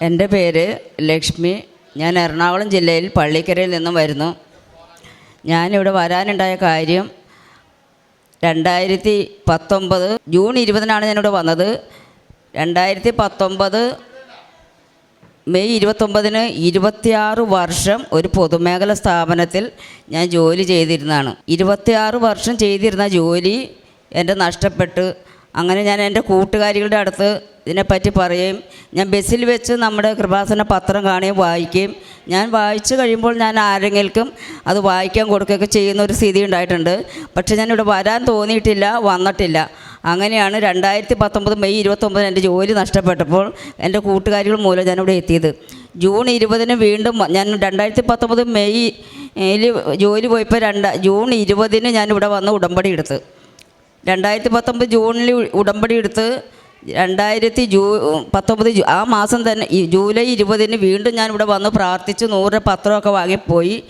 എന്റെ പേര് ലക്ഷ്മി. ഞാൻ എറണാകുളം ജില്ലയിൽ പള്ളിക്കരയിൽ നിന്നും വരുന്നു. ഞാനിവിടെ വരാനുണ്ടായ കാര്യം രണ്ടായിരത്തി പത്തൊമ്പത് ജൂൺ ഇരുപതിനാണ് ഞാനിവിടെ വന്നത്. രണ്ടായിരത്തി പത്തൊമ്പത് മെയ് ഇരുപത്തൊമ്പതിന് ഇരുപത്തിയാറ് വർഷം ഒരു പൊതുമേഖല സ്ഥാപനത്തിൽ ഞാൻ ജോലി ചെയ്തിരുന്നതാണ്. ഇരുപത്തിയാറ് വർഷം ചെയ്തിരുന്ന ജോലി എന്റെ നഷ്ടപ്പെട്ട് അങ്ങനെ ഞാൻ എന്റെ കൂട്ടുകാരികളുടെ അടുത്ത് ഇതിനെപ്പറ്റി പറയുകയും ഞാൻ ബസ്സിൽ വെച്ച് നമ്മുടെ കൃപാസന പത്രം കാണുകയും വായിക്കുകയും ഞാൻ വായിച്ചു കഴിയുമ്പോൾ ഞാൻ ആരെങ്കിലും അത് വായിക്കാൻ കൊടുക്കുകയൊക്കെ ചെയ്യുന്ന ഒരു സ്ഥിതി ഉണ്ടായിട്ടുണ്ട്. പക്ഷേ ഞാനിവിടെ വരാൻ തോന്നിയിട്ടില്ല വന്നിട്ടില്ല. അങ്ങനെയാണ് രണ്ടായിരത്തി പത്തൊമ്പത് മെയ് ഇരുപത്തൊമ്പതിന് എന്റെ ജോലി നഷ്ടപ്പെട്ടപ്പോൾ എന്റെ കൂട്ടുകാരികൾ മൂലം ഞാനിവിടെ എത്തിയത്. ജൂൺ ഇരുപതിന് വീണ്ടും ഞാൻ രണ്ടായിരത്തി പത്തൊമ്പത് മെയ് യിൽ ജോലി പോയപ്പോൾ രണ്ട ജൂൺ ഇരുപതിന് ഞാനിവിടെ വന്ന് ഉടമ്പടി എടുത്ത്. രണ്ടായിരത്തി പത്തൊമ്പത് ജൂണിൽ ഉടമ്പടി എടുത്ത് രണ്ടായിരത്തി ജൂ പത്തൊമ്പത് ആ മാസം തന്നെ ജൂലൈ ഇരുപതിന് വീണ്ടും ഞാൻ ഇവിടെ വന്ന് പ്രാർത്ഥിച്ച് നൂറ് പത്രമൊക്കെ വാങ്ങിപ്പോയി.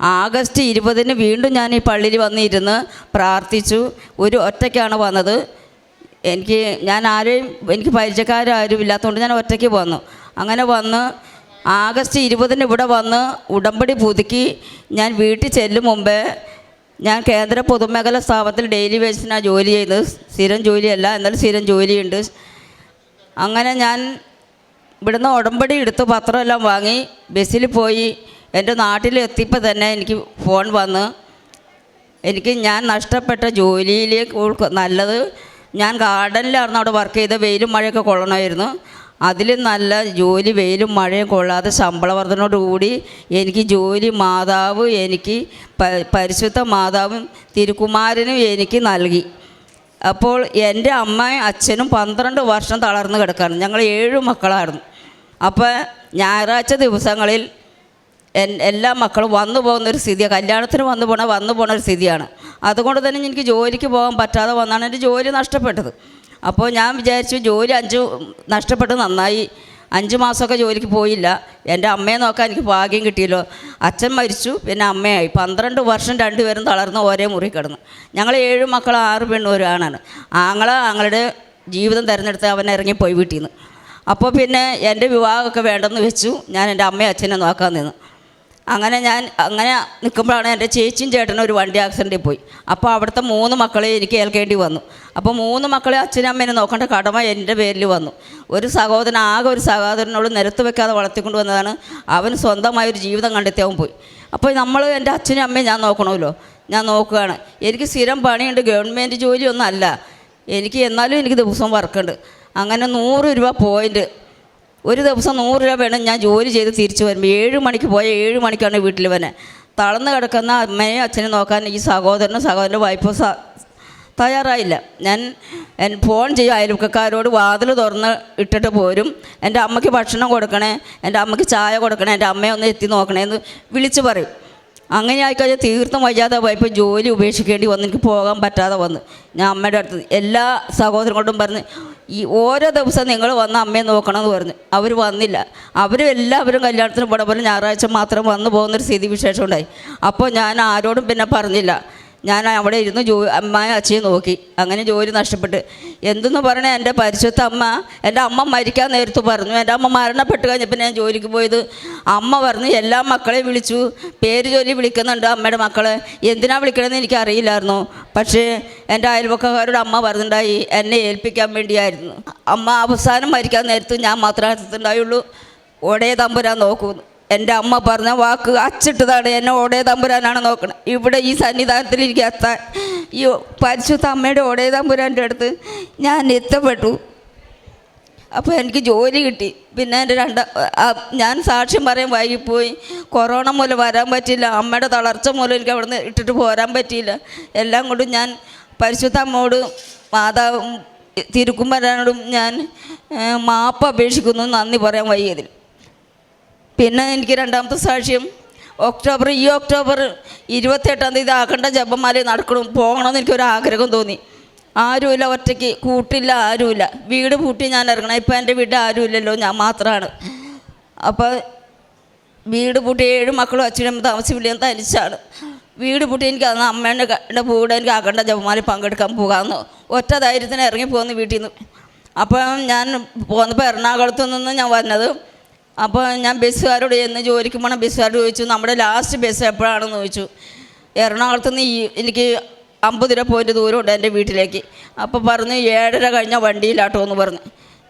ആഗസ്റ്റ് ഇരുപതിന് വീണ്ടും ഞാൻ ഈ പള്ളിയിൽ വന്നിരുന്ന് പ്രാർത്ഥിച്ചു. ഒരു ഒറ്റയ്ക്കാണ് വന്നത്. എനിക്ക് ഞാൻ ആരെയും എനിക്ക് പരിചയക്കാരും ഇല്ലാത്തതുകൊണ്ട് ഞാൻ ഒറ്റയ്ക്ക് വന്നു. അങ്ങനെ വന്ന് ആഗസ്റ്റ് ഇരുപതിന് ഇവിടെ വന്ന് ഉടമ്പടി പുതുക്കി. ഞാൻ വീട്ടിൽ ചെല്ലും മുമ്പേ ഞാൻ കേന്ദ്ര പൊതുമേഖല സ്ഥാപനത്തിൽ ഡെയിലി വേസിനാണ് ജോലി ചെയ്തത് സ്ഥിരം ജോലിയല്ല എന്നാലും സ്ഥിരം ജോലിയുണ്ട്. അങ്ങനെ ഞാൻ ഇവിടുന്ന് ഉടമ്പടി എടുത്ത് പത്രമെല്ലാം വാങ്ങി ബസ്സിൽ പോയി എന്റെ നാട്ടിലെത്തിയപ്പോൾ തന്നെ എനിക്ക് ഫോൺ വന്ന് എനിക്ക് ഞാൻ നഷ്ടപ്പെട്ട ജോലിയിലേക്ക് നല്ലത് ഞാൻ ഗാർഡനിലായിരുന്നു അവിടെ വർക്ക് ചെയ്ത വെയിലും മഴയൊക്കെ കൊള്ളണമായിരുന്നു. അതിലും നല്ല ജോലി വെയിലും മഴയും കൊള്ളാതെ ശമ്പള വർധനയോടുകൂടി എനിക്ക് ജോലി മാതാവ് എനിക്ക് പരിശുദ്ധ മാതാവും തിരുക്കുമാരനും എനിക്ക് നൽകി. അപ്പോൾ എന്റെ അമ്മയും അച്ഛനും പന്ത്രണ്ട് വർഷം തളർന്നു കിടക്കാണ്. ഞങ്ങൾ ഏഴ് മക്കളായിരുന്നു. അപ്പോൾ ഞായറാഴ്ച ദിവസങ്ങളിൽ എല്ലാ മക്കളും വന്നു പോകുന്ന ഒരു സ്ഥിതിയാണ് കല്യാണത്തിന് വന്നു പോണ വന്നു പോണ ഒരു സ്ഥിതിയാണ്. അതുകൊണ്ട് തന്നെ എനിക്ക് ജോലിക്ക് പോകാൻ പറ്റാതെ വന്നാണ് എന്റെ ജോലി നഷ്ടപ്പെട്ടത്. അപ്പോൾ ഞാൻ വിചാരിച്ചു ജോലി അഞ്ച് നഷ്ടപ്പെട്ട് നന്നായി. അഞ്ച് മാസമൊക്കെ ജോലിക്ക് പോയില്ല. എന്റെ അമ്മയെ നോക്കാൻ എനിക്ക് ഭാഗ്യം കിട്ടിയല്ലോ. അച്ഛൻ മരിച്ചു പിന്നെ അമ്മയായി. പന്ത്രണ്ട് വർഷം രണ്ടുപേരും തളർന്ന് ഒരേ മുറി കിടന്നു. ഞങ്ങൾ ഏഴ് മക്കൾ ആറ് പെണ്ണും ഒരു ആങ്ങളെ ആങ്ങളുടെ ജീവിതം തിരഞ്ഞെടുത്ത് അവൻ ഇറങ്ങിപ്പോയി വീട്ടിൽ നിന്ന് അപ്പോൾ പിന്നെ എന്റെ വിവാഹമൊക്കെ വേണ്ടെന്ന് വെച്ചു. ഞാൻ എന്റെ അമ്മയും അച്ഛനെ നോക്കാൻ നിന്നു. അങ്ങനെ ഞാൻ അങ്ങനെ നിൽക്കുമ്പോഴാണ് എന്റെ ചേച്ചിയും ചേട്ടനും ഒരു വണ്ടി ആക്സിഡന്റിൽ പോയി. അപ്പോൾ അവിടുത്തെ മൂന്ന് മക്കളെ എനിക്ക് ഏൽക്കേണ്ടി വന്നു. അപ്പോൾ മൂന്ന് മക്കളെ അച്ഛനും അമ്മേനെ നോക്കേണ്ട കടമ എന്റെ പേരിൽ വന്നു. ഒരു സഹോദരൻ ആകെ ഒരു സഹോദരനോട് നിരത്ത് വെക്കാതെ വളർത്തിക്കൊണ്ട് വന്നതാണ്. അവൻ സ്വന്തമായ ഒരു ജീവിതം കണ്ടെത്തിയാവും പോയി. അപ്പോൾ നമ്മൾ എന്റെ അച്ഛനും അമ്മയും ഞാൻ നോക്കണമല്ലോ. ഞാൻ നോക്കുകയാണ്. എനിക്ക് സ്ഥിരം പണിയുണ്ട്. ഗവൺമെന്റ് ജോലിയൊന്നും അല്ല. എനിക്ക് എന്നാലും എനിക്ക് ദിവസവും വർക്കുണ്ട് അങ്ങനെ നൂറ് രൂപ പോയിന്റ് ഒരു ദിവസം നൂറ് രൂപ വേണം ഞാൻ ജോലി ചെയ്ത് തിരിച്ചു വരുമ്പോൾ ഏഴ് മണിക്ക് പോയ ഏഴ് മണിക്കാണ് വീട്ടിൽ വന്നെ. തളർന്ന് കിടക്കുന്ന അമ്മയെ അച്ഛനെ നോക്കാൻ ഈ സഹോദരനും സഹോദരന്റെ സ തയ്യാറായില്ല. ഞാൻ ഫോൺ ചെയ്യും അയൽവക്കക്കാരോട് വാതിൽ തുറന്ന് ഇട്ടിട്ട് പോരും. എന്റെ അമ്മയ്ക്ക് ഭക്ഷണം കൊടുക്കണേ എന്റെ അമ്മയ്ക്ക് ചായ കൊടുക്കണേ എന്റെ അമ്മയെ ഒന്ന് എത്തി നോക്കണേ എന്ന് വിളിച്ച് പറയും. അങ്ങനെ ആയിക്കഴിഞ്ഞാൽ തീർത്തും വയ്യാതെ പോയപ്പോൾ ജോലി ഉപേക്ഷിക്കേണ്ടി വന്ന് എനിക്ക് പോകാൻ പറ്റാതെ വന്ന്. ഞാൻ അമ്മയുടെ അടുത്ത് എല്ലാ സഹോദരങ്ങളോടും പറഞ്ഞ് ഈ ഓരോ ദിവസം നിങ്ങൾ വന്ന് അമ്മയെ നോക്കണമെന്ന് പറഞ്ഞു. അവർ വന്നില്ല. അവരും എല്ലാവരും കല്യാണത്തിന് പോണ പോലെ ഞായറാഴ്ച മാത്രം വന്നു പോകുന്നൊരു സ്ഥിതി വിശേഷം ഉണ്ടായി അപ്പോൾ ഞാൻ ആരോടും പിന്നെ പറഞ്ഞില്ല. ഞാൻ അവിടെ ഇരുന്ന് ജോ അമ്മയും അച്ഛയും നോക്കി. അങ്ങനെ ജോലി നഷ്ടപ്പെട്ട്. എന്തെന്ന് പറഞ്ഞാൽ എന്റെ പരിശുദ്ധ അമ്മ? എന്റെ അമ്മ മരിക്കാൻ നേരത്ത് പറഞ്ഞു. എന്റെ അമ്മ മരണപ്പെട്ട് കഴിഞ്ഞപ്പോൾ ഞാൻ ജോലിക്ക് പോയത്. അമ്മ പറഞ്ഞ് എല്ലാ മക്കളെയും വിളിച്ചു. പേര് ജോലി വിളിക്കുന്നുണ്ട് അമ്മയുടെ മക്കളെ. എന്തിനാണ് വിളിക്കണമെന്ന് എനിക്കറിയില്ലായിരുന്നു. പക്ഷേ എന്റെ അയൽവക്കക്കാരോട് അമ്മ പറഞ്ഞിട്ടുണ്ടായി. എന്നെ ഏൽപ്പിക്കാൻ വേണ്ടിയായിരുന്നു. അമ്മ അവസാനം മരിക്കാൻ നേരത്ത് ഞാൻ മാത്രമേ ഉണ്ടായുള്ളൂ ഒടേ തമ്പുരാൻ നോക്കുന്നു എന്റെ അമ്മ പറഞ്ഞ വാക്ക് അച്ചിട്ടതാണ്. എന്നെ ഓടേ തമ്പുരാനാണ് നോക്കണം. ഇവിടെ ഈ എത്താൻ ഈ പരിശുദ്ധ അമ്മയുടെ ഓടേ തമ്പുരാന്റെ അടുത്ത് ഞാൻ എത്തപ്പെട്ടു. അപ്പോൾ എനിക്ക് ജോലി കിട്ടി. പിന്നെ എന്റെ രണ്ട് ഞാൻ സാക്ഷ്യം പറയാൻ വൈകിപ്പോയി. കൊറോണ മൂലം വരാൻ പറ്റിയില്ല. അമ്മയുടെ തളർച്ച മൂലം എനിക്ക് അവിടുന്ന് ഇട്ടിട്ട് പോരാൻ പറ്റിയില്ല. എല്ലാം കൊണ്ടും ഞാൻ പരിശുദ്ധ അമ്മയോട് മാതാവും തിരുക്കുമ്പരാനോടും ഞാൻ മാപ്പ് അപേക്ഷിക്കുന്നു. നന്ദി പറയാൻ വൈകിയതിൽ. പിന്നെ എനിക്ക് രണ്ടാമത്തെ സാക്ഷ്യം ഒക്ടോബർ ഈ ഒക്ടോബർ ഇരുപത്തെട്ടാം തീയതി ആക്കണ്ട ജപ്പന്മാരെ നടക്കണം പോകണമെന്ന് എനിക്കൊരു ആഗ്രഹം തോന്നി. ആരുമില്ല ഒറ്റയ്ക്ക് കൂട്ടില്ല ആരുമില്ല. വീട് പൂട്ടി ഞാൻ ഇറങ്ങണം ഇപ്പം എന്റെ വീട്ടിൽ ആരുമില്ലല്ലോ ഞാൻ മാത്രമാണ് അപ്പോൾ വീട് പൂട്ടി ഏഴ് മക്കളും അച്ഛനും താമസിപ്പില്ല തനിച്ചാണ്. വീട് പൂട്ടി എനിക്ക് അന്ന് അമ്മേന്റെ എന്റെ കൂടെ എനിക്ക് ആക്കണ്ട ജപമാല പങ്കെടുക്കാൻ പോകാമെന്ന്. ഒറ്റ ധൈര്യത്തിന് ഇറങ്ങി പോകുന്നു വീട്ടിൽ നിന്ന് അപ്പം ഞാൻ പോന്നപ്പോൾ എറണാകുളത്തു നിന്ന് ഞാൻ വന്നത് അപ്പോൾ ഞാൻ ബസ്സുകാരോട് എന്ന് ജോലിക്ക് പോണ. ബസ്സുകാരോട് ചോദിച്ചു നമ്മുടെ ലാസ്റ്റ് ബസ് എപ്പോഴാണെന്ന് ചോദിച്ചു. എറണാകുളത്ത് നിന്ന് എനിക്ക് അമ്പത് രൂപ പോയിന്റ് ദൂരമുണ്ട് എന്റെ വീട്ടിലേക്ക്. അപ്പോൾ പറഞ്ഞു ഏഴര കഴിഞ്ഞ വണ്ടിയിലാട്ടോ എന്ന് പറഞ്ഞു.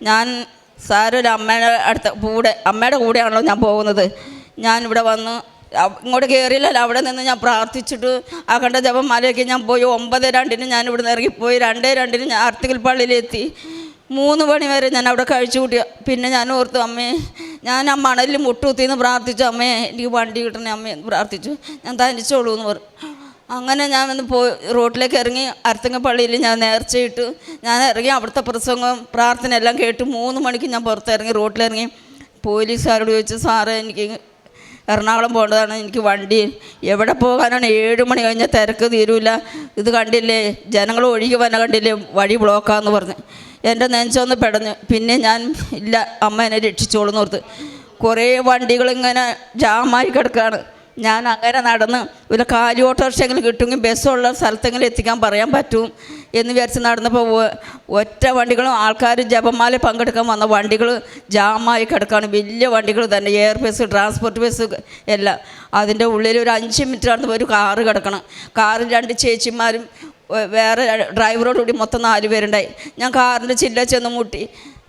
ഞാൻ സാരൊരു അമ്മയുടെ അടുത്ത കൂടെ അമ്മയുടെ കൂടെയാണല്ലോ ഞാൻ പോകുന്നത്. ഞാൻ ഇവിടെ വന്ന് ഇങ്ങോട്ട് കയറിയില്ലല്ലോ അവിടെ നിന്ന് ഞാൻ പ്രാർത്ഥിച്ചിട്ട് അഖണ്ഡ ജപമാലയൊക്കെ ഞാൻ പോയി. ഒമ്പത് രണ്ടിന് ഞാൻ ഇവിടെ നിന്ന് ഇറങ്ങിപ്പോയി. രണ്ടേ രണ്ടിന് ഞാൻ അർത്തിക്കൽ പള്ളിയിലെത്തി. മൂന്ന് മണി വരെ ഞാൻ അവിടെ കഴിച്ചു കൂട്ടി പിന്നെ ഞാൻ ഓർത്തു അമ്മേ ഞാൻ ആ മണലിൽ മുട്ടുകുത്തിന്ന് പ്രാർത്ഥിച്ചു അമ്മയെ എനിക്ക് വണ്ടി കിട്ടണേ അമ്മേ എന്ന് പ്രാർത്ഥിച്ചു. ഞാൻ തനിച്ചോളൂ എന്ന് പറഞ്ഞു. അങ്ങനെ ഞാൻ ഒന്ന് പോയി റോട്ടിലേക്ക് ഇറങ്ങി അർത്തങ്ങ പള്ളിയിൽ ഞാൻ നേർച്ചയിട്ട്. ഞാൻ ഇറങ്ങി അവിടുത്തെ പ്രസംഗം പ്രാർത്ഥന എല്ലാം കേട്ട്. മൂന്ന് മണിക്ക് ഞാൻ പുറത്തിറങ്ങി റോട്ടിലിറങ്ങി. പോലീസുകാരോട് ചോദിച്ചു സാറേ എനിക്ക് എറണാകുളം പോകേണ്ടതാണ് എനിക്ക് വണ്ടി എവിടെ പോകാനാണ്? ഏഴ് മണി കഴിഞ്ഞാൽ തിരക്ക് തീരൂല. ഇത് കണ്ടില്ലേ ജനങ്ങൾ ഒഴുകി വന്ന കണ്ടില്ലേ വഴി ബ്ലോക്കാന്ന് പറഞ്ഞു. എന്റെ നെഞ്ചൊന്ന് പെടഞ്ഞു. പിന്നെ ഞാൻ ഇല്ല അമ്മ എന്നെ രക്ഷിച്ചോളൂന്ന് ഓർത്ത്. കുറേ വണ്ടികൾ ഇങ്ങനെ ജാമായി കിടക്കുകയാണ് ഞാൻ അങ്ങനെ നടന്ന് ഒരു കാലി ഓട്ടോറിക്ഷയെങ്കിലും കിട്ടുമെങ്കിൽ ബസ്സുള്ള സ്ഥലത്തെങ്കിലും എത്തിക്കാൻ പറയാൻ പറ്റും എന്ന് വിചാരിച്ച് നടന്നപ്പോൾ ഒറ്റ വണ്ടികളും ആൾക്കാർ ജപമാല പങ്കെടുക്കാൻ വന്ന വണ്ടികൾ ജാമായി കിടക്കുകയാണ് വലിയ വണ്ടികൾ തന്നെ. എയർ ബസ് ട്രാൻസ്പോർട്ട് ബസ് എല്ലാം. അതിന്റെ ഉള്ളിൽ ഒരു അഞ്ച് മിനിറ്റ് നടന്നപ്പോൾ ഒരു കാറ് കിടക്കണം. കാറിൽ രണ്ട് ചേച്ചിമാരും വേറെ ഡ്രൈവറോട് കൂടി മൊത്തം നാല് പേരുണ്ടായി. ഞാൻ കാറിന്റെ ചില്ല ചെന്ന് മുട്ടി.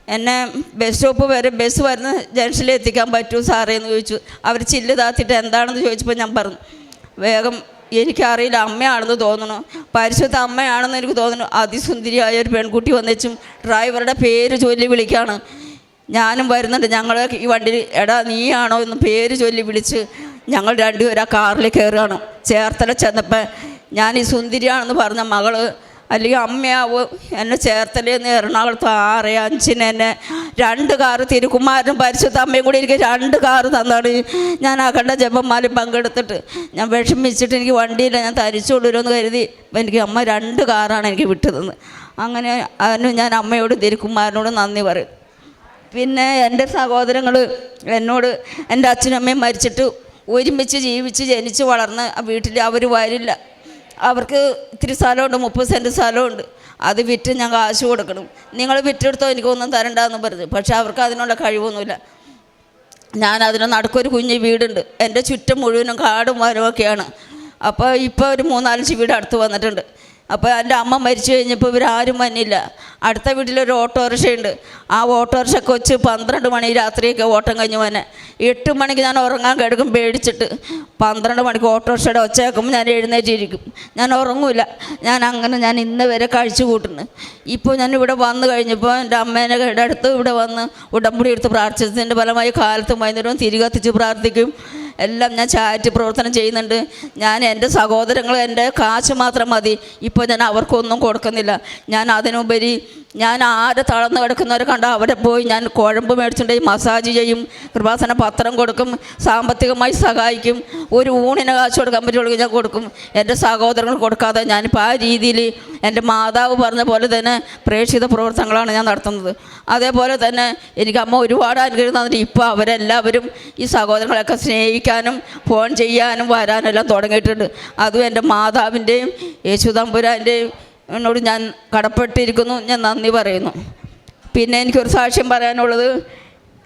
എന്നെ ബസ് സ്റ്റോപ്പ് വരെ ബസ് വരുന്ന ജംഗ്ഷനിൽ എത്തിക്കാൻ പറ്റുമോ സാറേ എന്ന് ചോദിച്ചു. അവർ ചില്ല് താത്തിട്ട് എന്താണെന്ന് ചോദിച്ചപ്പോൾ ഞാൻ പറഞ്ഞു. വേഗം എനിക്കറിയില്ല അമ്മയാണെന്ന് തോന്നുന്നു പരിശുദ്ധ അമ്മയാണെന്ന് എനിക്ക് തോന്നുന്നു അതിസുന്ദരിയായ ഒരു പെൺകുട്ടി വന്നേച്ചും ഡ്രൈവറുടെ പേര് ചൊല്ലി വിളിക്കാണ്. ഞാനും വരുന്നുണ്ട്. ഞങ്ങൾ ഈ വണ്ടിയിൽ എടാ നീയാണോ എന്ന് പേര് ചൊല്ലി വിളിച്ച് ഞങ്ങൾ രണ്ടുപേരും ആ കാറിൽ കയറുകയാണ് ചേർത്തല ചെന്നപ്പോൾ ഞാൻ ഈ സുന്ദരിയാണെന്ന് പറഞ്ഞ മകൾ അല്ലെങ്കിൽ അമ്മയാവും എന്നെ ചേർത്തലേന്ന് എറണാകുളത്ത് ആറ് അഞ്ചിന് എന്നെ രണ്ട് കാറ് തിരുക്കുമാരനും പരിശുദ്ധ അമ്മയും കൂടി എനിക്ക് രണ്ട് കാറ് തന്നാണ്. ഞാൻ അഖണ്ഡ ജപമാലും പങ്കെടുത്തിട്ട് ഞാൻ വിഷമിച്ചിട്ട് എനിക്ക് വണ്ടിയില്ല ഞാൻ തരിച്ചു കൊണ്ടുവരുമെന്ന് കരുതി എനിക്ക് അമ്മ രണ്ട് കാറാണ് എനിക്ക് വിട്ടതെന്ന്. അങ്ങനെ അതിന് ഞാൻ അമ്മയോട് തിരുക്കുമാരനോട് നന്ദി പറയും. പിന്നെ എന്റെ സഹോദരങ്ങൾ എന്നോട് എന്റെ അച്ഛനും അമ്മയും മരിച്ചിട്ട് ഒരുമിച്ച് ജീവിച്ച് ജനിച്ച് വളർന്ന് ആ വീട്ടിൽ അവർ വരില്ല. അവർക്ക് ഇത്തിരി സ്ഥലമുണ്ട് മുപ്പത് സെന്റ് സ്ഥലമുണ്ട്. അത് വിറ്റ് ഞാൻ കാശ് കൊടുക്കണം. നിങ്ങൾ വിറ്റെടുത്തോ എനിക്കൊന്നും തരണ്ടെന്ന് പറഞ്ഞു പക്ഷേ അവർക്ക് അതിനുള്ള കഴിവൊന്നുമില്ല. ഞാൻ അതിന് നടക്കൊരു കുഞ്ഞ് വീടുണ്ട്. എന്റെ ചുറ്റും മുഴുവനും കാടും മരമൊക്കെയാണ് അപ്പോൾ ഇപ്പോൾ ഒരു മൂന്നാലഞ്ച് വീട് അടുത്ത് വന്നിട്ടുണ്ട്. അപ്പോൾ എന്റെ അമ്മ മരിച്ചു കഴിഞ്ഞപ്പോൾ ഇവരാരും വന്നില്ല. അടുത്ത വീട്ടിലൊരു ഓട്ടോറിക്ഷയുണ്ട്. ആ ഓട്ടോറിക്ഷ കൊച്ച് പന്ത്രണ്ട് മണി രാത്രിയൊക്കെ ഓട്ടം കഴിഞ്ഞ് വന്നെ. എട്ട് മണിക്ക് ഞാൻ ഉറങ്ങാൻ കിടക്കും പേടിച്ചിട്ട്. പന്ത്രണ്ട് മണിക്ക് ഓട്ടോറിക്ഷയുടെ ഒച്ച കേൾക്കുമ്പോൾ ഞാൻ എഴുന്നേറ്റിരിക്കും. ഞാൻ ഉറങ്ങൂല. ഞാൻ അങ്ങനെ ഞാൻ ഇന്ന് വരെ കഴിച്ചു കൂട്ടുന്നു. ഇപ്പോൾ ഞാൻ ഇവിടെ വന്നു കഴിഞ്ഞപ്പോൾ എന്റെ അമ്മേനെ അടുത്ത് ഇവിടെ വന്ന് ഉടമ്പടി എടുത്ത് പ്രാർത്ഥിച്ചതിന്റെ ഫലമായി കാലത്തും വൈകുന്നേരവും തിരികത്തിച്ച് പ്രാർത്ഥിക്കും. എല്ലാം ഞാൻ ചാരിറ്റി പ്രവർത്തനം ചെയ്യുന്നുണ്ട്. ഞാൻ എന്റെ സഹോദരങ്ങൾ എന്റെ കാശ് മാത്രം മതി. ഇപ്പോൾ ഞാൻ അവർക്കൊന്നും കൊടുക്കുന്നില്ല. ഞാൻ അതിനുപരി ഞാൻ ആരെ തളർന്ന് കിടക്കുന്നവരെ കണ്ട? അവിടെ പോയി ഞാൻ കുഴമ്പ് മേടിച്ചിട്ടുണ്ടെങ്കിൽ മസാജ് ചെയ്യും. കൃപാസന പത്രം കൊടുക്കും. സാമ്പത്തികമായി സഹായിക്കും. ഒരു ഊണിന് കാശ് കൊടുക്കാൻ പറ്റുള്ളൂ ഞാൻ കൊടുക്കും. എന്റെ സഹോദരങ്ങൾ കൊടുക്കാതെ ഞാനിപ്പോൾ ആ രീതിയിൽ എന്റെ മാതാവ് പറഞ്ഞ പോലെ തന്നെ പ്രേക്ഷിത പ്രവർത്തനങ്ങളാണ് ഞാൻ നടത്തുന്നത്. അതേപോലെ തന്നെ എനിക്ക് അമ്മ ഒരുപാട് അനുഗ്രഹം തന്നിട്ട് ഇപ്പോൾ അവരെല്ലാവരും ഈ സഹോദരങ്ങളെയൊക്കെ സ്നേഹിക്കാനും ഫോൺ ചെയ്യാനും വരാനും എല്ലാം തുടങ്ങിയിട്ടുണ്ട്. അതും എന്റെ മാതാവിന്റെയും യേശുദമ്പുരാന്റെയും എന്നോട് ഞാൻ കടപ്പെട്ടിരിക്കുന്നു. ഞാൻ നന്ദി പറയുന്നു. പിന്നെ എനിക്കൊരു സാക്ഷ്യം പറയാനുള്ളത്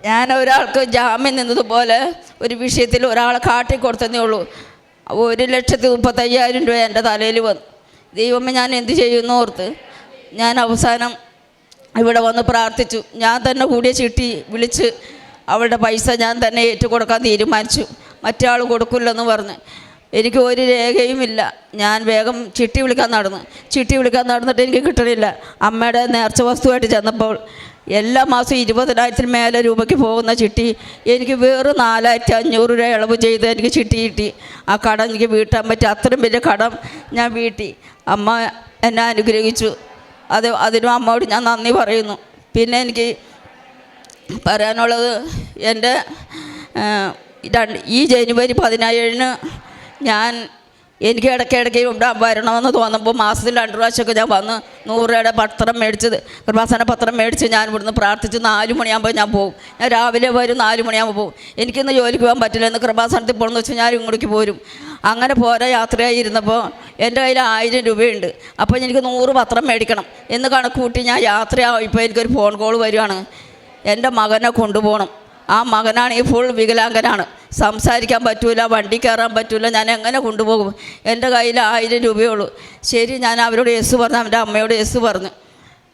ഞാൻ ഒരാൾക്ക് ജാമ്യം നിന്നതുപോലെ ഒരു വിഷയത്തിൽ ഒരാളെ കാട്ടിക്കൊടുത്തതേ ഉള്ളൂ. ഒരു ലക്ഷത്തി മുപ്പത്തയ്യായിരം രൂപ എന്റെ തലയിൽ വന്നു. ദൈവമേ ഞാൻ എന്ത് ചെയ്യുന്നു ഓർത്ത് ഞാൻ അവസാനം ഇവിടെ വന്ന് പ്രാർത്ഥിച്ചു. ഞാൻ തന്നെ കൂടിയ ചിട്ടി വിളിച്ച് അവളുടെ പൈസ ഞാൻ തന്നെ ഏറ്റുകൊടുക്കാൻ തീരുമാനിച്ചു. മറ്റേ കൊടുക്കില്ലെന്ന് പറഞ്ഞ്. എനിക്ക് ഒരു രേഖയുമില്ല. ഞാൻ വേഗം ചിട്ടി വിളിക്കാൻ നടന്നു. ചിട്ടി വിളിക്കാൻ നടന്നിട്ട് എനിക്ക് കിട്ടണില്ല. അമ്മയുടെ നേർച്ച വസ്തുവായിട്ട് ചെന്നപ്പോൾ എല്ലാ മാസവും ഇരുപതിനായിരത്തിന് മേലെ രൂപയ്ക്ക് പോകുന്ന ചിട്ടി എനിക്ക് വേറെ നാലായിരത്തി അഞ്ഞൂറ് രൂപ ഇളവ് ചെയ്ത് എനിക്ക് ചിട്ടി കിട്ടി. ആ കടം എനിക്ക് വീട്ടാൻ പറ്റി അത്രയും വലിയ കടം ഞാൻ വീട്ടി. അമ്മ എന്നെ അനുഗ്രഹിച്ചു. അത് അതിനും അമ്മയോട് ഞാൻ നന്ദി പറയുന്നു. പിന്നെ എനിക്ക് പറയാനുള്ളത് എന്റെ ഈ ജനുവരി പതിനേഴിന് ഞാൻ എനിക്ക് ഇടയ്ക്കിടയ്ക്ക് ഇവിടെ വരണമെന്ന് തോന്നുമ്പോൾ മാസത്തിൽ രണ്ട് പ്രാവശ്യമൊക്കെ ഞാൻ വന്ന് നൂറ് രൂപയുടെ പത്രം മേടിച്ചത്. കൃപാസന പത്രം മേടിച്ച് ഞാൻ ഇവിടുന്ന് പ്രാർത്ഥിച്ച് നാല് മണിയാകുമ്പോൾ ഞാൻ പോകും ഞാൻ രാവിലെ വരും നാല് മണിയാകുമ്പോൾ പോകും എനിക്കിന്ന് ജോലിക്ക് പോകാൻ പറ്റില്ല. എന്ന് കൃപാസനത്തിൽ പോകണമെന്ന് വെച്ചാൽ ഞാൻ ഇങ്ങോട്ടേക്ക് പോരും. അങ്ങനെ പോരാ യാത്രയായി ഇരുന്നപ്പോൾ എന്റെ കയ്യിൽ ആയിരം രൂപയുണ്ട്. അപ്പോൾ എനിക്ക് നൂറ് പത്രം മേടിക്കണം. എന്ന് കണക്ക് കൂട്ടി ഞാൻ യാത്രയാകും ഇപ്പോൾ എനിക്കൊരു ഫോൺ കോൾ വരികയാണ് എന്റെ മകനെ കൊണ്ടുപോകണം. ആ മകനാണെങ്കിൽ ഫുൾ വികലാംഗനാണ്. സംസാരിക്കാൻ പറ്റൂല വണ്ടി കയറാൻ പറ്റൂല ഞാൻ എങ്ങനെ കൊണ്ടുപോകും? എന്റെ കയ്യിൽ ആയിരം രൂപയുള്ളൂ. ശരി ഞാൻ അവരോട് യെസ് പറഞ്ഞു അവന്റെ അമ്മയോട് യെസ് പറഞ്ഞു.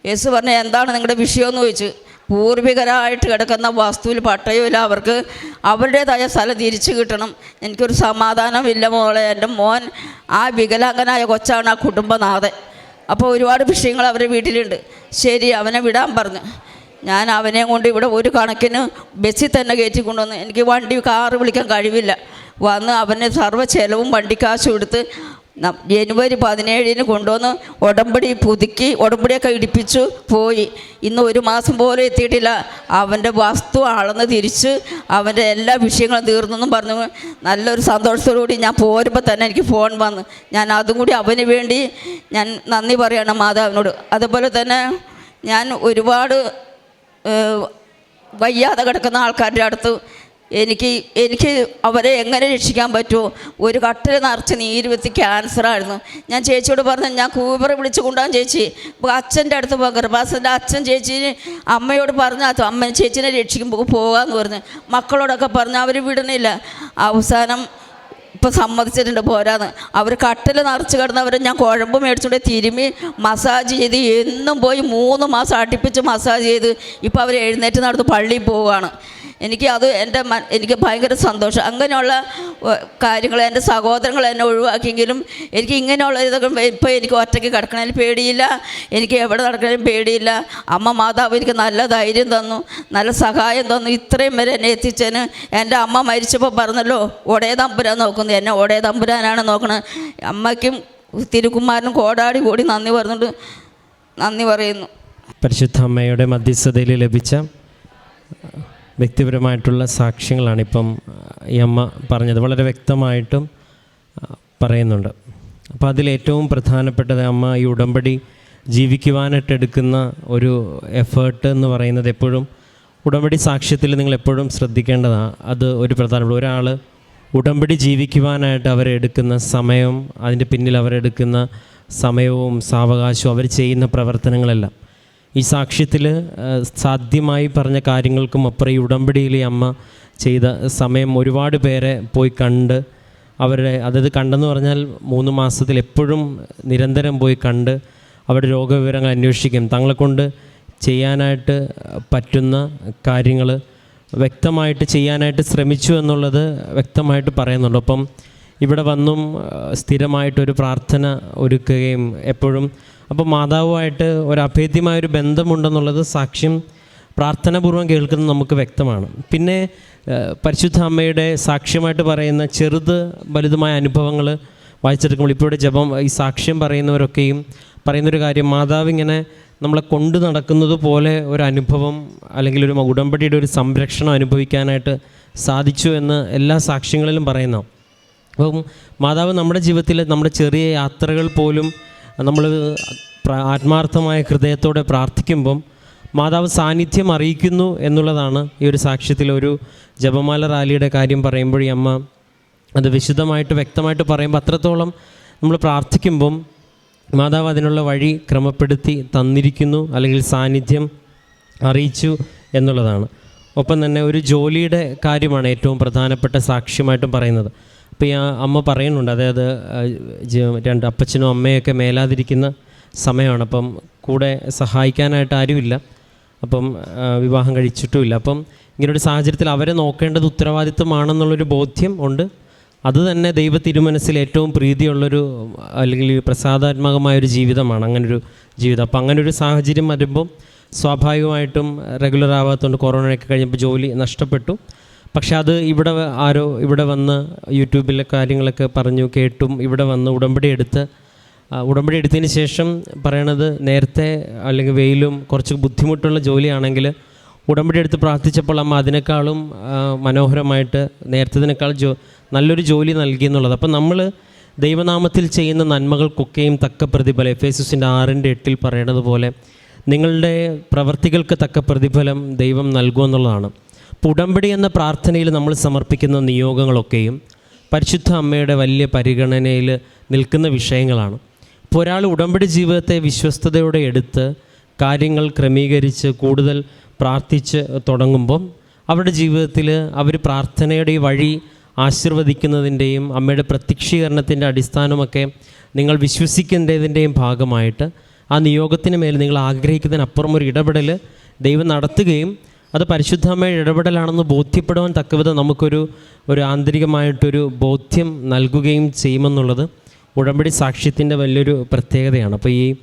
യെസ് പറഞ്ഞ എന്താണ് നിങ്ങളുടെ വിഷയമെന്ന് ചോദിച്ചു. പൂർവികരായിട്ട് കിടക്കുന്ന വസ്തുവിൽ പട്ടയമില്ല അവർക്ക് അവരുടേതായ സ്ഥലം തിരിച്ചു കിട്ടണം. എനിക്കൊരു സമാധാനമില്ല മോളെ. എന്റെ മോൻ ആ വികലാംഗനായ കൊച്ചാണ് ആ കുടുംബനാഥൻ. അപ്പോൾ ഒരുപാട് വിഷയങ്ങൾ അവരുടെ വീട്ടിലുണ്ട്. ശരി അവനെ വിടാൻ പറഞ്ഞു. ഞാൻ അവനെ കൊണ്ട് ഇവിടെ ഒരു കണക്കിന് ബസ്സിൽ തന്നെ കയറ്റി കൊണ്ടുവന്ന് എനിക്ക് വണ്ടി കാറ് വിളിക്കാൻ കഴിവില്ല. വന്ന് അവനെ സർവ ചെലവും വണ്ടിക്കാശും എടുത്ത് ജനുവരി പതിനേഴിന് കൊണ്ടുവന്ന് ഉടമ്പടി പുതുക്കി ഉടമ്പടിയൊക്കെ ഇടിപ്പിച്ചു പോയി. ഇന്ന് ഒരു മാസം പോലും എത്തിയിട്ടില്ല. അവന്റെ വസ്തു അളന്ന് തിരിച്ച് അവന്റെ എല്ലാ വിഷയങ്ങളും തീർന്നെന്നും പറഞ്ഞു. നല്ലൊരു സന്തോഷത്തോടുകൂടി ഞാൻ പോരുമ്പോൾ തന്നെ എനിക്ക് ഫോൺ വന്നു. ഞാൻ അതും കൂടി അവന് വേണ്ടി ഞാൻ നന്ദി പറയണം മാതാവിനോട്. അതുപോലെ തന്നെ ഞാൻ ഒരുപാട് വയ്യാതെ കിടക്കുന്ന ആൾക്കാരുടെ അടുത്ത് എനിക്ക് എനിക്ക് അവരെ എങ്ങനെ രക്ഷിക്കാൻ പറ്റുമോ? ഒരു കട്ടിൽ നിറച്ച് നീര് വെച്ച് ക്യാൻസറായിരുന്നു ഞാൻ ചേച്ചിയോട് പറഞ്ഞു ഞാൻ കൂബർ വിളിച്ചു കൊണ്ടുപോകാൻ ചേച്ചി. അച്ഛന്റെ അടുത്ത് പോകാം ഗർഭാസന്റെ അച്ഛൻ ചേച്ചീനെ അമ്മയോട് പറഞ്ഞു അമ്മ ചേച്ചീനെ രക്ഷിക്കുമ്പോൾ പോകാമെന്ന് പറഞ്ഞു. മക്കളോടൊക്കെ പറഞ്ഞു അവർ വിടണില്ല അവസാനം ഇപ്പം സമ്മതിച്ചിട്ടുണ്ട് പോരാന്ന്. അവർ കട്ടിൽ നിറച്ച് കിടന്നവരെ ഞാൻ കുഴമ്പ് മേടിച്ചുകൊണ്ട് തിരുമ്മി മസാജ് ചെയ്ത് എന്നും പോയി മൂന്ന് മാസം അടുപ്പിച്ച് മസാജ് ചെയ്ത് ഇപ്പോൾ അവർ എഴുന്നേറ്റ് നടന്ന് പള്ളിയിൽ പോവുകയാണ്. എനിക്ക് അത് എന്റെ എനിക്ക് ഭയങ്കര സന്തോഷം. അങ്ങനെയുള്ള കാര്യങ്ങൾ എന്റെ സഹോദരങ്ങൾ എന്നെ ഒഴിവാക്കിയെങ്കിലും എനിക്ക് ഇങ്ങനെയുള്ള ഇതൊക്കെ ഇപ്പോൾ എനിക്ക് ഒറ്റയ്ക്ക് കിടക്കണതിൽ പേടിയില്ല. എനിക്ക് എവിടെ നടക്കണേലും പേടിയില്ല. അമ്മ മാതാവ് എനിക്ക് നല്ല ധൈര്യം തന്നു. നല്ല സഹായം തന്നു. ഇത്രയും വരെ എന്നെ എത്തിച്ചതിന് എന്റെ അമ്മ മരിച്ചപ്പോൾ പറഞ്ഞല്ലോ ഒടേ തമ്പുരാൻ നോക്കുന്നു. എന്നെ ഒടേ തമ്പുരാനാണ് നോക്കുന്നത് അമ്മയ്ക്കും തിരുക്കുമാരനും കോടാടി കൂടി നന്ദി പറഞ്ഞിട്ട് നന്ദി പറയുന്നു. പരിശുദ്ധ അമ്മയുടെ മധ്യസ്ഥതയിൽ ലഭിച്ച വ്യക്തിപരമായിട്ടുള്ള സാക്ഷ്യങ്ങളാണ് ഇപ്പം ഈ അമ്മ പറഞ്ഞത്. വളരെ വ്യക്തമായിട്ടും പറയുന്നുണ്ട്. അപ്പോൾ അതിലേറ്റവും പ്രധാനപ്പെട്ടത് അമ്മ ഈ ഉടമ്പടി ജീവിക്കുവാനായിട്ട് എടുക്കുന്ന ഒരു എഫേർട്ട് എന്ന് പറയുന്നത് എപ്പോഴും ഉടമ്പടി സാക്ഷ്യത്തിൽ നിങ്ങൾ എപ്പോഴും ശ്രദ്ധിക്കേണ്ടതാണ് അത് ഒരു പ്രധാനപ്പെട്ട ഒരാൾ ഉടമ്പടി ജീവിക്കുവാനായിട്ട് അവരെടുക്കുന്ന സമയം അതിന്റെ പിന്നിൽ അവരെടുക്കുന്ന സമയവും സാവകാശവും അവർ ചെയ്യുന്ന പ്രവർത്തനങ്ങളെല്ലാം ഈ സാക്ഷ്യത്തിൽ സാധ്യമായി പറഞ്ഞ കാര്യങ്ങൾക്കും അപ്പുറം ഈ ഉടമ്പടിയിൽ ഈ അമ്മ ചെയ്ത സമയം ഒരുപാട് പേരെ പോയി കണ്ട് അവരുടെ അതായത് കണ്ടെന്ന് പറഞ്ഞാൽ മൂന്ന് മാസത്തിൽ എപ്പോഴും നിരന്തരം പോയി കണ്ട് അവരുടെ രോഗവിവരങ്ങൾ അന്വേഷിക്കും. തങ്ങളെ കൊണ്ട് ചെയ്യാനായിട്ട് പറ്റുന്ന കാര്യങ്ങൾ വ്യക്തമായിട്ട് ചെയ്യാനായിട്ട് ശ്രമിച്ചു എന്നുള്ളത് വ്യക്തമായിട്ട് പറയുന്നുണ്ട്. അപ്പം ഇവിടെ വന്നും സ്ഥിരമായിട്ടൊരു പ്രാർത്ഥന ഒരുക്കുകയും എപ്പോഴും അപ്പോൾ മാതാവുമായിട്ട് ഒരു അഭേദ്യമായൊരു ബന്ധമുണ്ടെന്നുള്ളത് സാക്ഷ്യം പ്രാർത്ഥനാപൂർവം കേൾക്കുന്നത് നമുക്ക് വ്യക്തമാണ്. പിന്നെ പരിശുദ്ധ അമ്മയുടെ സാക്ഷ്യമായിട്ട് പറയുന്ന ചെറുത് വലുതുമായ അനുഭവങ്ങൾ വായിച്ചെടുക്കുമ്പോൾ ഇപ്പോൾ ജപം ഈ സാക്ഷ്യം പറയുന്നവരൊക്കെയും പറയുന്നൊരു കാര്യം മാതാവ് ഇങ്ങനെ നമ്മളെ കൊണ്ടു നടക്കുന്നത് പോലെ ഒരു അനുഭവം അല്ലെങ്കിൽ ഒരു ഉടമ്പടിയുടെ ഒരു സംരക്ഷണം അനുഭവിക്കാനായിട്ട് സാധിച്ചു എന്ന് എല്ലാ സാക്ഷ്യങ്ങളിലും പറയുന്നു. അപ്പം മാതാവ് നമ്മുടെ ജീവിതത്തിൽ നമ്മുടെ ചെറിയ യാത്രകൾ പോലും നമ്മൾ ആത്മാർത്ഥമായ ഹൃദയത്തോടെ പ്രാർത്ഥിക്കുമ്പം മാതാവ് സാന്നിധ്യം അറിയിക്കുന്നു എന്നുള്ളതാണ് ഈ ഒരു സാക്ഷ്യത്തിൽ ഒരു ജപമാല റാലിയുടെ കാര്യം പറയുമ്പോൾ ഈ അമ്മ അത് വിശുദ്ധമായിട്ട് വ്യക്തമായിട്ട് പറയുമ്പോൾ അത്രത്തോളം നമ്മൾ പ്രാർത്ഥിക്കുമ്പം മാതാവ് അതിനുള്ള വഴി ക്രമപ്പെടുത്തി തന്നിരിക്കുന്നു അല്ലെങ്കിൽ സാന്നിധ്യം അറിയിച്ചു എന്നുള്ളതാണ്. ഒപ്പം തന്നെ ഒരു ജോലിയുടെ കാര്യമാണ് ഏറ്റവും പ്രധാനപ്പെട്ട സാക്ഷ്യമായിട്ടും പറയുന്നത്. അപ്പോൾ ഈ അമ്മ പറയുന്നുണ്ട് അതായത് രണ്ട് അപ്പച്ചനും അമ്മയൊക്കെ മേലാതിരിക്കുന്ന സമയമാണ്. അപ്പം കൂടെ സഹായിക്കാനായിട്ട് ആരുമില്ല. അപ്പം വിവാഹം കഴിച്ചിട്ടുമില്ല. അപ്പം ഇങ്ങനൊരു സാഹചര്യത്തിൽ അവരെ നോക്കേണ്ടത് ഉത്തരവാദിത്വമാണെന്നുള്ളൊരു ബോധ്യം ഉണ്ട്. അത് തന്നെ ദൈവ തിരുമനസ്സിൽ ഏറ്റവും പ്രീതിയുള്ളൊരു അല്ലെങ്കിൽ പ്രസാദാത്മകമായൊരു ജീവിതമാണ് അങ്ങനൊരു ജീവിതം. അപ്പം അങ്ങനൊരു സാഹചര്യം വരുമ്പം സ്വാഭാവികമായിട്ടും റെഗുലർ ആവാത്തതുകൊണ്ട് കൊറോണയൊക്കെ കഴിഞ്ഞപ്പോൾ ജോലി നഷ്ടപ്പെട്ടു. പക്ഷെ അത് ഇവിടെ ആരോ ഇവിടെ വന്ന് യൂട്യൂബിലെ കാര്യങ്ങളൊക്കെ പറഞ്ഞു കേട്ടും ഇവിടെ വന്ന് ഉടമ്പടി എടുത്ത് ഉടമ്പടി എടുത്തതിന് ശേഷം പറയണത് നേരത്തെ അല്ലെങ്കിൽ വെയിലും കുറച്ച് ബുദ്ധിമുട്ടുള്ള ജോലിയാണെങ്കിൽ ഉടമ്പടി എടുത്ത് പ്രാർത്ഥിച്ചപ്പോൾ അമ്മ അതിനേക്കാളും മനോഹരമായിട്ട് നേരത്തേതിനേക്കാൾ ജോ നല്ലൊരു ജോലി നൽകി എന്നുള്ളത്. അപ്പം നമ്മൾ ദൈവനാമത്തിൽ ചെയ്യുന്ന നന്മകൾക്കൊക്കെയും തക്ക പ്രതിഫലം എഫ് എസുസിന്റെ ആറിന്റെ എട്ടിൽ പറയണത് പോലെ നിങ്ങളുടെ പ്രവർത്തികൾക്ക് തക്ക പ്രതിഫലം ദൈവം നൽകുമെന്നുള്ളതാണ് ഉടമ്പടി എന്ന പ്രാർത്ഥനയിൽ നമ്മൾ സമർപ്പിക്കുന്ന നിയോഗങ്ങളൊക്കെയും പരിശുദ്ധ അമ്മയുടെ വലിയ പരിഗണനയിൽ നിൽക്കുന്ന വിഷയങ്ങളാണ്. ഇപ്പോൾ ഒരാൾ ഉടമ്പടി ജീവിതത്തെ വിശ്വസ്തയോടെ എടുത്ത് കാര്യങ്ങൾ ക്രമീകരിച്ച് കൂടുതൽ പ്രാർത്ഥിച്ച് തുടങ്ങുമ്പം അവരുടെ ജീവിതത്തിൽ അവർ പ്രാർത്ഥനയുടെ വഴി ആശീർവദിക്കുന്നതിന്റെയും അമ്മയുടെ പ്രത്യക്ഷീകരണത്തിന്റെ അടിസ്ഥാനമൊക്കെ നിങ്ങൾ വിശ്വസിക്കേണ്ടതിന്റെയും ഭാഗമായിട്ട് ആ നിയോഗത്തിന് മേൽ നിങ്ങൾ ആഗ്രഹിക്കുന്നതിനപ്പുറം ഒരു ഇടപെടൽ ദൈവം നടത്തുകയും അത് പരിശുദ്ധമായ ഇടപെടലാണെന്ന് ബോധ്യപ്പെടുവാൻ തക്കവിധം നമുക്കൊരു ഒരു ആന്തരികമായിട്ടൊരു ബോധ്യം നൽകുകയും ചെയ്യുമെന്നുള്ളത് ഉടമ്പടി സാക്ഷ്യത്തിന്റെ വലിയൊരു പ്രത്യേകതയാണ്. അപ്പോൾ ഈ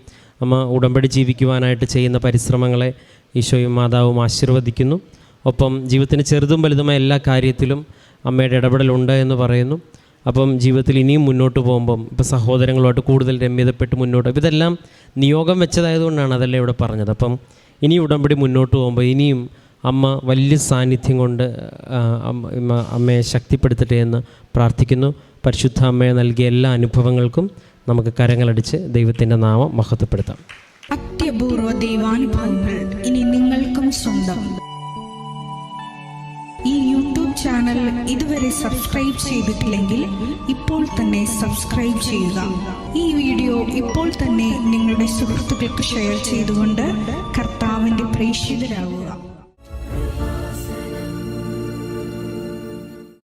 അമ്മ ഉടമ്പടി ജീവിക്കുവാനായിട്ട് ചെയ്യുന്ന പരിശ്രമങ്ങളെ ഈശോയും മാതാവും ആശീർവദിക്കുന്നു. ഒപ്പം ജീവിതത്തിന് ചെറുതും വലുതുമായ എല്ലാ കാര്യത്തിലും അമ്മയുടെ ഇടപെടലുണ്ട് എന്ന് പറയുന്നു. അപ്പം ജീവിതത്തിൽ ഇനിയും മുന്നോട്ട് പോകുമ്പം ഇപ്പോൾ സഹോദരങ്ങളുമായിട്ട് കൂടുതൽ രമ്യതപ്പെട്ട് മുന്നോട്ട് ഇതെല്ലാം നിയോഗം വെച്ചതായതുകൊണ്ടാണ് അതെല്ലാം ഇവിടെ പറഞ്ഞത്. അപ്പം ഇനി ഉടമ്പടി മുന്നോട്ട് പോകുമ്പോൾ ഇനിയും അമ്മ വലിയ സാന്നിധ്യം കൊണ്ട് അമ്മ- അമ്മയെ ശക്തിപ്പെടുത്തട്ടെ എന്ന് പ്രാർത്ഥിക്കുന്നു. പരിശുദ്ധ അമ്മയെ നൽകിയ എല്ലാ അനുഭവങ്ങൾക്കും നമുക്ക് കരങ്ങളടിച്ച് ദൈവത്തിന്റെ നാമം മഹത്വപ്പെടുത്താം. അത്യപൂർവ ദൈവാനുഭവങ്ങൾ ഇനി നിങ്ങൾക്കും സ്വന്തം. ഈ യൂട്യൂബ് ചാനൽ ഇതുവരെ സബ്സ്ക്രൈബ് ചെയ്തിട്ടില്ലെങ്കിൽ ഇപ്പോൾ തന്നെ സബ്സ്ക്രൈബ് ചെയ്യുക. ഈ വീഡിയോ ഇപ്പോൾ തന്നെ നിങ്ങളുടെ സുഹൃത്തുക്കൾക്ക് ഷെയർ ചെയ്തുകൊണ്ട് കർത്താവിന്റെ പ്രേക്ഷിതരാകുക